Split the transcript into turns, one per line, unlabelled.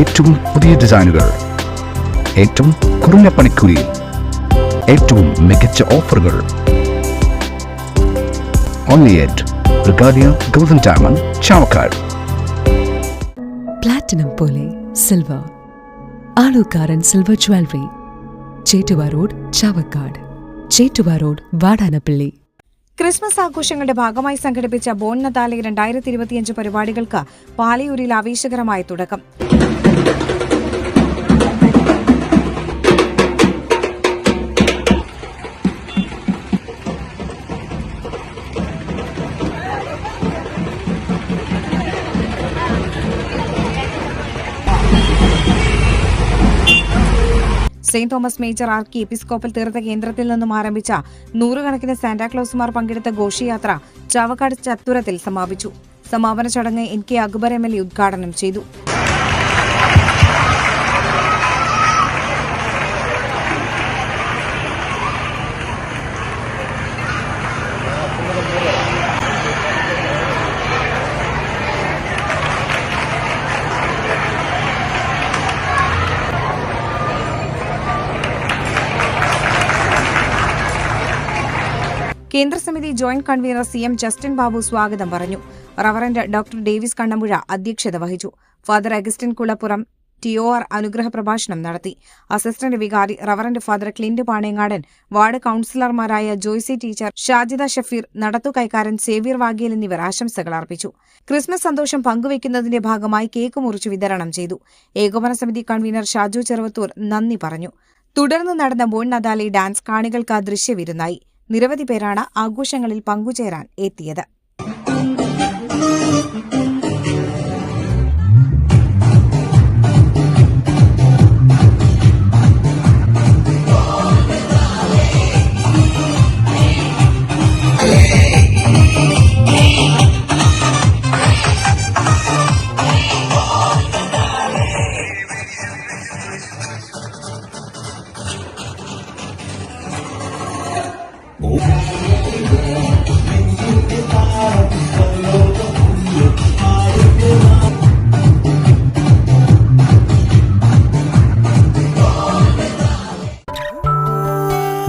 ഏറ്റവും പുതിയ ഡിസൈനുകൾ. ഏറ്റവും കുറഞ്ഞ പണിക്കൂലിയിൽ ഏറ്റവും മികച്ച ഓഫറുകൾ. Only at regalia golden diamond Chavakkad
platinum പോലെ silver Alookkaran silver jewellery Chettuva road Chavakkad Chettuva road Vadanappally
Christmas ആഘോഷങ്ങളുടെ ഭാഗമായി സംഘടിപ്പിച്ച ബോൺ നതാലെ രണ്ടായിരത്തി ഇരുപത്തിയഞ്ച് പരിപാടികൾക്ക് പാലയൂരിൽ ആവേശകരമായ തുടക്കം. Saint Thomas major archiepiscopal തീർത്ഥ കേന്ദ്രത്തിൽ നിന്നും ആരംഭിച്ച നൂറുകണക്കിന് സാന്റാക്ലോസുമാർ പങ്കെടുത്ത ഘോഷയാത്ര ചാവക്കാട് ചത്തുരത്തിൽ സമാപിച്ചു. സമാപന ചടങ്ങ് N K Akbar M L ഉദ്ഘാടനം ചെയ്തു. കേന്ദ്രസമിതി joint convener C M Justin Babu സ്വാഗതം പറഞ്ഞു. റവറന്റ് ഡോക്ടർ ഡേവിസ് കണ്ണമ്പുഴ അധ്യക്ഷത വഹിച്ചു. Father Augustine Kulappuram T R അനുഗ്രഹ പ്രഭാഷണം നടത്തി. അസിസ്റ്റന്റ് വികാരി reverend father Clint Panengadan ward കൌൺസിലർമാരായ Joicy teacher Shajida Shafeer നടത്തു കൈക്കാരൻ സേവ്യർ വാഗേൽ എന്നിവർ ആശംസകൾ അർപ്പിച്ചു. ക്രിസ്മസ് സന്തോഷം പങ്കുവയ്ക്കുന്നതിന്റെ ഭാഗമായി കേക്ക് മുറിച്ചു വിതരണം ചെയ്തു. ഏകോപന സമിതി കൺവീനർ ഷാജു ചെറുവത്തൂർ നന്ദി പറഞ്ഞു. തുടർന്ന് നടന്ന ബോൺ നദാലി ഡാൻസ് കാണികൾക്ക് ദൃശ്യവിരുന്നായി നിരവധി പേരാണ് ആഘോഷങ്ങളിൽ പങ്കുചേരാൻ എത്തിയത്.